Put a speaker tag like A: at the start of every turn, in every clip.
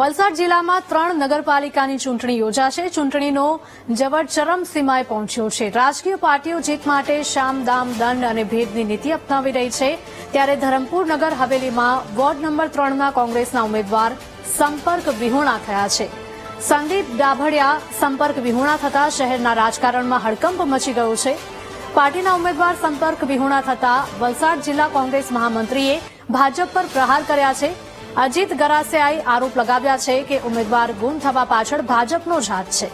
A: વલસાડ જિલ્લામાં ત્રણ નગરપાલિકાની ચૂંટણી યોજાશે. ચૂંટણીનો જવડ ચરમસીમાએ પહોંચ્યો છે. રાજકીય પાર્ટીઓ જીત માટે શામ, દામ, દંડ અને ભેદની નીતિ અપનાવી રહી છે. ત્યારે ધરમપુર નગર હવેલીમાં વોર્ડ નંબર ત્રણના કોંગ્રેસના ઉમેદવાર સંપર્ક વિહોણા થયા છે. સંદીપ ડાભડિયા સંપર્ક વિહોણા થતા શહેરના રાજકારણમાં હડકંપ મચી ગયો છે. પાર્ટીના ઉમેદવાર સંપર્ક વિહોણા થતા વલસાડ જિલ્લા કોંગ્રેસ મહામંત્રીએ ભાજપ પર પ્રહાર કર્યા છે. અજીત ગરાસિયાએ આરોપ લગાવ્યા છે કે ઉમેદવાર ગુમ થવા પાછળ ભાજપનો જ હાથ છે.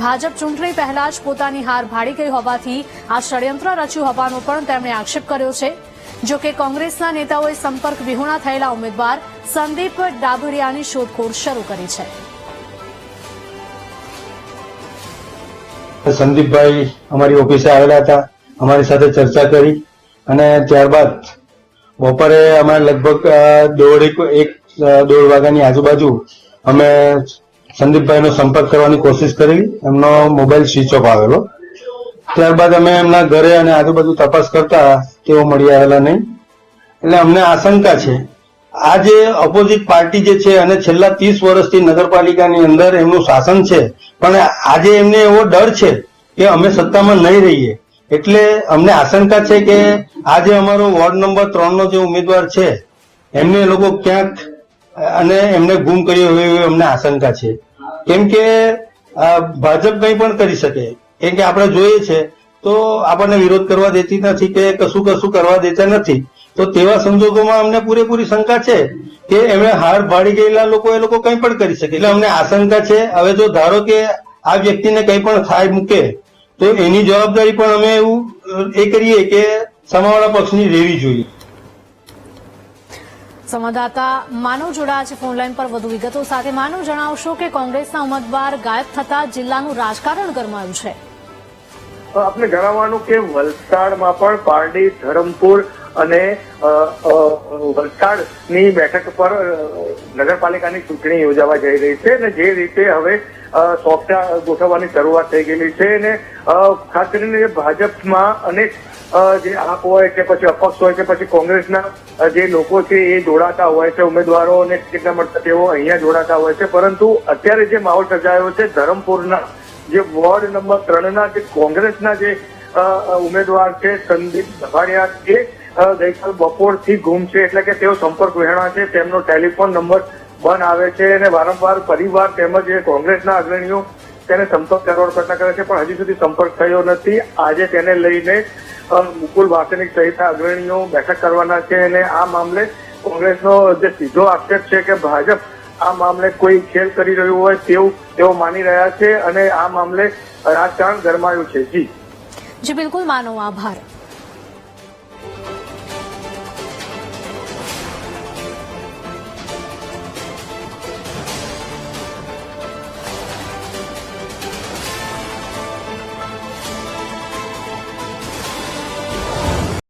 A: ભાજપ ચૂંટણી પહેલા જ પોતાની હાર ભાડી ગઈ હોવાથી આ ષડયંત્ર રચ્યું હોવાનો પણ તેમણે આક્ષેપ કર્યો છે. જો કે કોંગ્રેસના નેતાઓએ સંપર્ક વિહોણા થયેલા ઉમેદવાર સંદીપ ડાભડિયાની શોધખોળ શરૂ કરી છે.
B: સંદીપભાઈ અમારી ઓફિસે આવેલા હતા. અમારી સાથે ચર્ચા કરી અને ત્યારબાદ બપોરે અમારે લગભગ દોઢ એક- દોઢ વાગ્યાની આજુબાજુ અમે સંદીપભાઈનો સંપર્ક કરવાની કોશિશ કરી એમનો મોબાઈલ સ્વિચ ઓફ આવેલો. ત્યારબાદ અમે એમના ઘરે અને આજુબાજુ તપાસ કરતા તેઓ મળી આવેલા નહીં. એટલે અમને આશંકા છે. આ જે ઓપોઝિટ પાર્ટી જે છે અને છેલ્લા ત્રીસ વર્ષથી નગરપાલિકાની અંદર એમનું શાસન છે. પણ આજે એમને એવો ડર છે કે અમે સત્તામાં નહીં રહીએ. એટલે અમને આશંકા છે કે આજે અમારો વોર્ડ નંબર ત્રણ નો જે ઉમેદવાર છે, એમને લોકો ક્યાંક, અને એમને ગુમ કર્યો હોય એવી અમને આશંકા છે. કેમ કે ભાજપ કંઈ પણ કરી શકે, કેમ કે આપણે જોઈએ છે, તો આપણને વિરોધ કરવા દેતી નથી કે કશું કશું કરવા દેતા નથી. તો તેવા સંજોગોમાં અમને પૂરેપૂરી શંકા છે કે એમણે હાર ભાડી ગયેલા લોકો એ લોકો કંઈ પણ કરી શકે. એટલે અમને આશંકા છે. હવે જો ધારો કે આ વ્યક્તિને કંઈ પણ થાય મૂકે તો એની જવાબદારી પણ અમે એવું એ કરીએ કે સામાવાળા પક્ષની રહેવી જોઈએ.
A: સંવાદદાતા માનવ જોડા છે ફોનલાઈન પર વધુ વિગતો સાથે. માનવ જણાવશો કે કોંગ્રેસના ઉમેદવાર ગાયબ થતા જિલ્લાનું રાજકારણ ગરમાયું છે.
C: તો આપને જણાવવાનું કે વલસાડમાં પણ પારડી ધરમપુર અને વલસાડની બેઠક પર નગરપાલિકાની ચૂંટણી યોજાવા જઈ રહી છે અને જે રીતે હવે સોફ્ટા ગોઠવવાની શરૂઆત થઈ ગયેલી છે અને ખાસ કરીને ભાજપમાં અનેક જે આપ હોય કે પછી અપક્ષ હોય કે પછી કોંગ્રેસના જે લોકો છે એ જોડાતા હોય છે ઉમેદવારો અને ટિકિટના મળતા તેઓ અહીંયા જોડાતા હોય છે. પરંતુ અત્યારે જે માહોલ સર્જાયો છે, ધરમપુરના જે વોર્ડ નંબર ત્રણના જે કોંગ્રેસના જે ઉમેદવાર છે સંદીપ ધવાડિયા એ ગઈકાલ બપોરથી ગુમ છે, એટલે કે તેઓ સંપર્ક વિહોણા છે. તેમનો ટેલિફોન નંબર બંધ આવે છે અને વારંવાર પરિવાર તેમજ કોંગ્રેસના અગ્રણીઓ તેને સંપર્ક કરવાનો પ્રયત્ન કરે છે, પણ હજી સુધી સંપર્ક થયો નથી. આજે તેને લઈને મુકુલ વાસનિક સહિતના અગ્રણીઓ બેઠક કરવાના છે અને આ મામલે કોંગ્રેસનો જે સીધો આક્ષેપ છે કે ભાજપ આ મામલે કોઈ ખેલ કરી રહ્યું હોય તેવું તેઓ માની રહ્યા છે અને આ મામલે રાજકારણ ગરમાયું છે. જી.
A: જી, બિલકુલ માનો, આભાર.